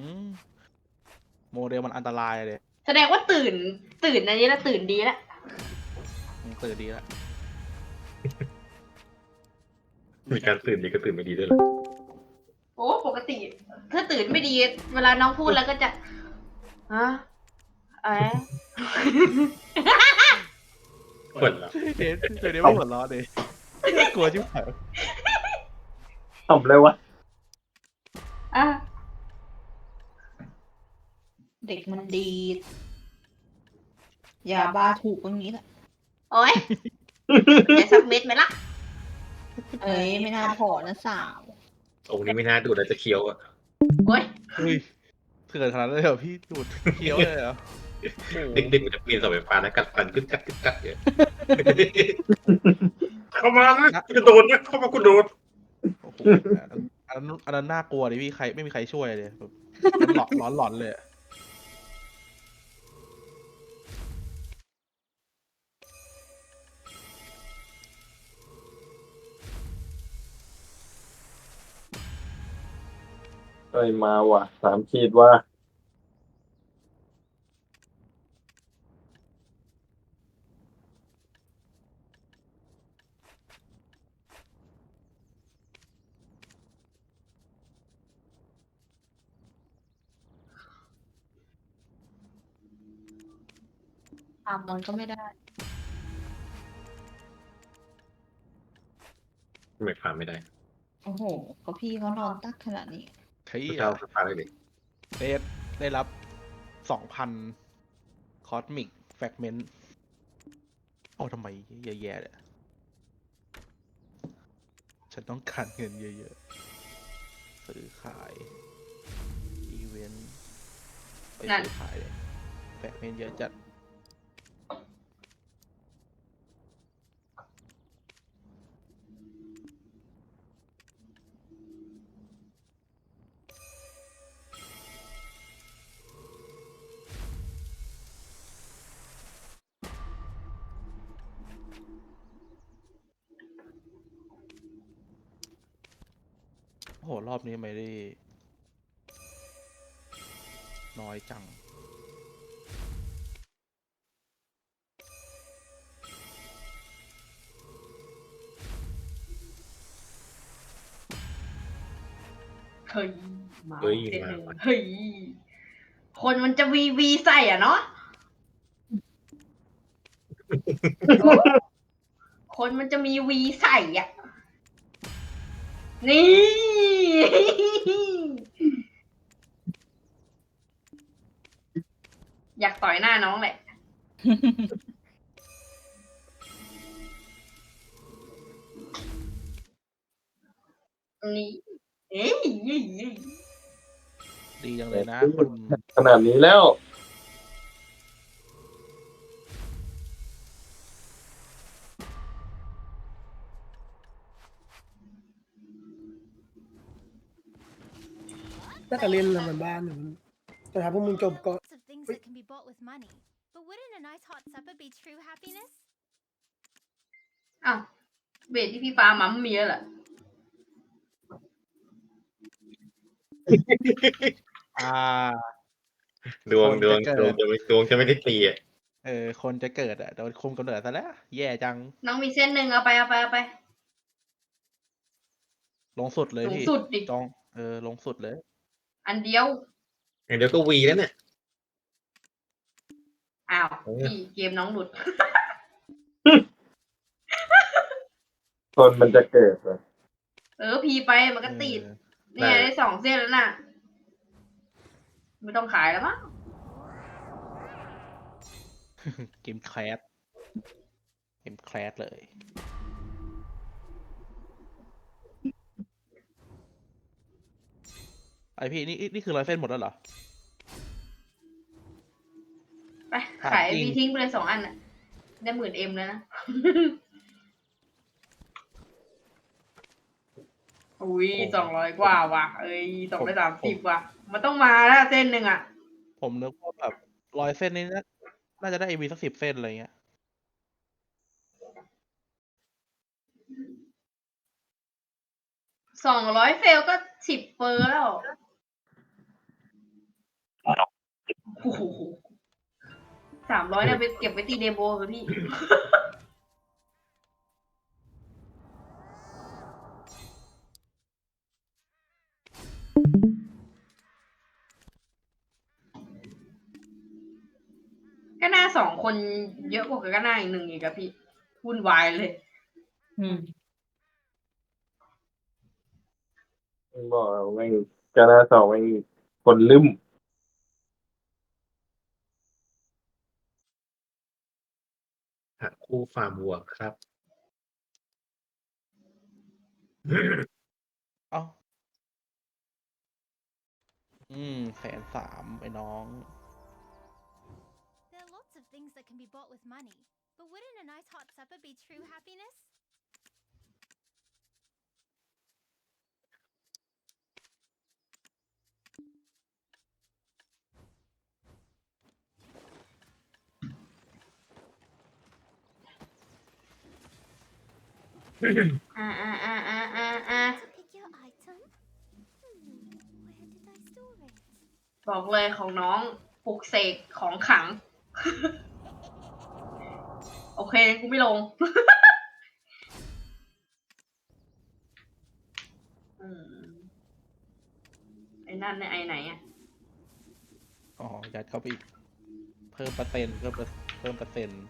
อืมโมเดลมันอันตรายเลยแสดงว่าตื่น ตื่นอันนี้แล้วตื่นดีแล้วมันตื่นดีแล้วมีการตื่นดีก็ตื่นไม่ดีด้วยเหรอโอ้ปกติ ถ้าตื่นไม่ดี เวลาน้องพูดแล้วก็จะฮะอะไรปวดเหรอเห็นเดี๋ยวนี้ไม่หัวเร้อนเลยกลัวชิบหายทำอะไรวะอะ เด็กมันดีดยาบ้าถูกตรงนี้แหละโอ้ยจะสักเม็ดไหมล่ะ เอ้ยไม่น่าพอนะสาวองค์นี้ไม่น่าดูดแล้วจะเคี้ยวอะโอ้ยเฮ้ยเถื่อนขนาดนั้นเลยเหรอพี่ดูดเคี้ยวเลยเหรอโอ้โหเด็กๆมันจะปีนเสาไฟฟ้านะกัดฟันกึกกัดกึกกัดเนี่ยเข้ามานะกูจะโดนนะเข้ามากูโดนโอ้โหอันนั้นอันนั้นน่ากลัวดิพี่ใครไม่มีใครช่วยเลยแบบหลอนหลอนหลอนเลยอะ เอ้ยมาว่ะสามขีดว่าตามมันก็ไม่ได้ไม่ผ่านไม่ได้ โอ้โหก็พี่เขานอนตักขนาดนี้ เฮ้ยกูจะเอาไฟฟ้าเลยดิเดฟได้รับสองพันคอสมิกแฟกเมนต์โอ้ทำไมแย่ๆเนี่ยฉันต้องการเงินเยอะๆ ซื้อขาย อีเวนต์ไปนั่นซื้อขายเลยแฟกเมนต์เยอะจัด รอบนี้ไม่ได้ น้อยจัง เฮ้ยมาเฮ้ยเส้นมาหนึ่งว่ะเฮ้ย คนมันจะวีวีใส่อะเนาะ คนมันจะมีวีใส่อะ นี่ อยากต่อยหน้าน้องแหละ นี่เอ้ยเอ้ยเอ้ยดีจังเลยนะคนขนาดนี้แล้ว น่าจะเล่นละมันบ้านอยู่มันแต่ถ้าพวกมึงจบก่อน Lots of things that can be bought with money. But wouldn't a nice hot supper be true happiness? อ้าวเบสที่พี่ฟ้ามัมมีแล้วเหรออ่า ดวงคนดวงจะดเกิวงดจะไม่ดวงจะไม่ได้ตีอะเออ คนจะเกิดอะโดนคุมกำเนิดซะแล้ว แย่จัง น้องมีเส้นหนึ่งเอาไปเอาไปเอาไป ลงสุดเลยสูงพี่สุดดิ จอง เออ ลงสุดเลย อันเดียว อย่างเดียวก็วีแล้วเนี่ย อ้าวเออ พี่เกมน้องหลุด คนมันจะเกิดเลยเออพีไปมันก็ติดเออเนี่ยได้สองเส้นแล้วน่ะ ไม่ต้องขายแล้วมั้งเกมแคลสเกมแคลสเลย ไอพี่นี่นี่นี่คือร้อยเส้นหมดแล้วเหรอ ไปถามขายจริงวีทิ้งไปเลยสองอันน่ะ ได้หมื่นเอ็มแล้วนะ อุ้ยสองร้อยกว่าว่ะ เอ้ยสองร้อยสามสิบว่ะ มันต้องมาแล้วเส้นหนึ่งอะ ผมนึกว่าแบบร้อยเส้นนี้น่าน่าจะได้เอวีสักสิบเส้นอะไรเงี้ยสองร้อยเฟลก็สิบเปอร์แล้ว โอ้โหสามร้อยเนี่ยไปเก็บไว้ตีเดโบเลยพี่ ก็หน้าสองคนเยอะกว่าก็หน้าอีกหนึ่งอีกอะพี่วุ่นวายเลย อืมบอกแล้วแม่งกานาสองแม่งคนลืม หาคู่ฟาร์มวัวครับเอ้าอืมแสนสามไอ้น้อง There are lots of things that can be bought with money, but wouldn't a nice hot supper be true happiness? อ่าอ่าอ่าอ่าอ่าอ่า pick your item? Hmm, where did I store it? บอกเลยของน้องปลุกเสกของขลัง โอเคกูไม่ลง อืมไอ้นั่นเนี่ยไอ้ไหนอะ อ๋อยัดเข้าไปอีก เพิ่มเปอร์เซ็นต์เพิ่มเปอร์เพิ่มเปอร์เซ็นต์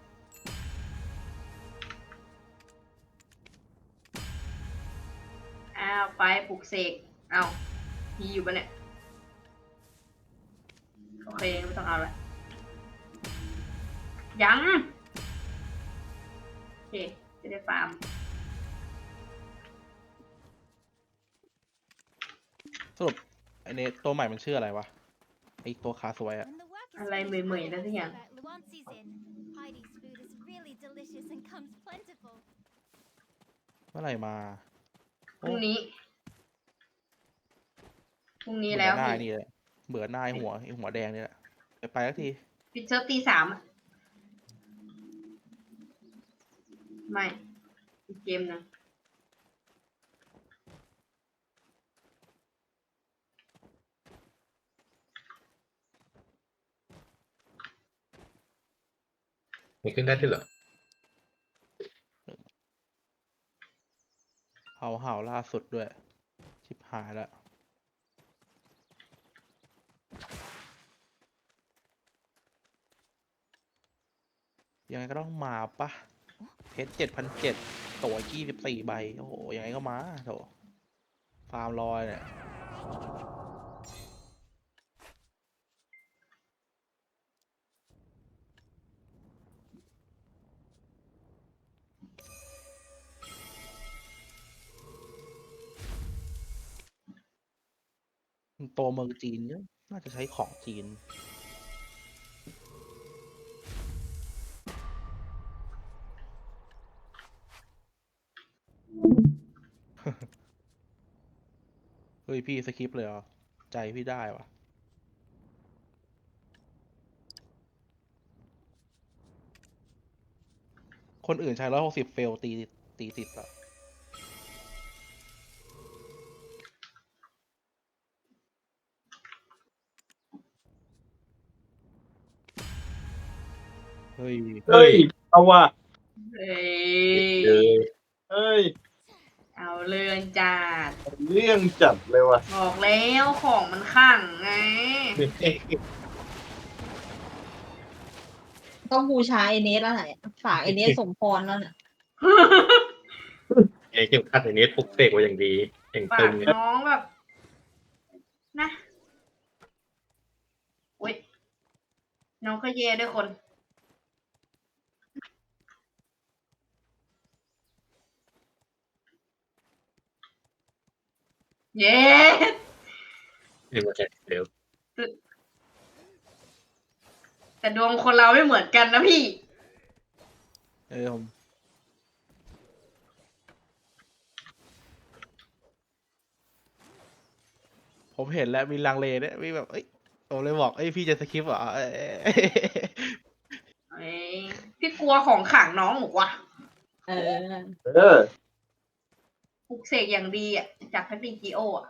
ไปปลุกเสก เอามีอยู่ปะเนี่ย โอเคไม่ต้องเอาละ ยัง โอเค จะได้ฟาร์ม สรุปไอ้เนตตัวใหม่มันชื่ออะไรวะไอ้ตัวคาสวยอะ When the work is อะไร finished, เหมยๆนะทุกอย่าง about Luanzi's Inn. Heidi's food is really delicious and comes plentiful. เมื่อไหร่มาพรุ่งนี้พ รุ่งนี้เบื่แล้อวหน้าพี่ไอ้นี่เลยเบื่อหน้าไอ้หัวไอ้หัวแดงนี่แหละไปไปสักทีปิดเซิร์ฟตีสามอะไม่อีกเกมหนึงมีขึ้นได้ด้วยเหรอเห่าเห่าล่าสุดด้วย ชิบหายแล้ว ยังไงก็ต้องมาปะเพชรเจ็ดพันเจ็ดตัวยี่สิบสี่ใบ โอ้โห ยังไงก็มาโถฟาร์มลอยเนี่ยตัวเมืองจีนเนี่ยน่าจะใช้ของจีน ฮ้ยพี่สคริปต์เลยเหรอ ใจพี่ได้วะคนอื่นใช้ร้อยหกสิบเฟลตีตีติดอะเฮ้ย เฮ้ย เอาว่ะเฮ้เอยอเฮ้ย เอาเรื่องจัด เรื่องจัดเลยว่ะบอกแล้วของมันข้างไง ต้องบูชาไอเนสแล้วไหนฝากไอเนสสมพรแล้วเนี่ยไอ้เข็มขัดอย่างนี้ปลุกเสกไว้อย่างดีอย่างฝาตึกงน้องแบบ นะอุ้ยน้องก็แย่ด้วยคน เย้เดี๋ยวมาแจกเดี๋ยวแต่ดวงคนเราไม่เหมือนกันนะพี่ เออผมผมเห็นแล้วมีลังเลเนี่ยมีแบบเอ้ยผมเลยบอกเอ้ยพี่จะสคริปต์เหรอเอ้ยเอ้ยพี่กลัวของขังน้องหนูวะเออ เออ ปลุกเสกอย่างดีอะจากแพทริจิโออะ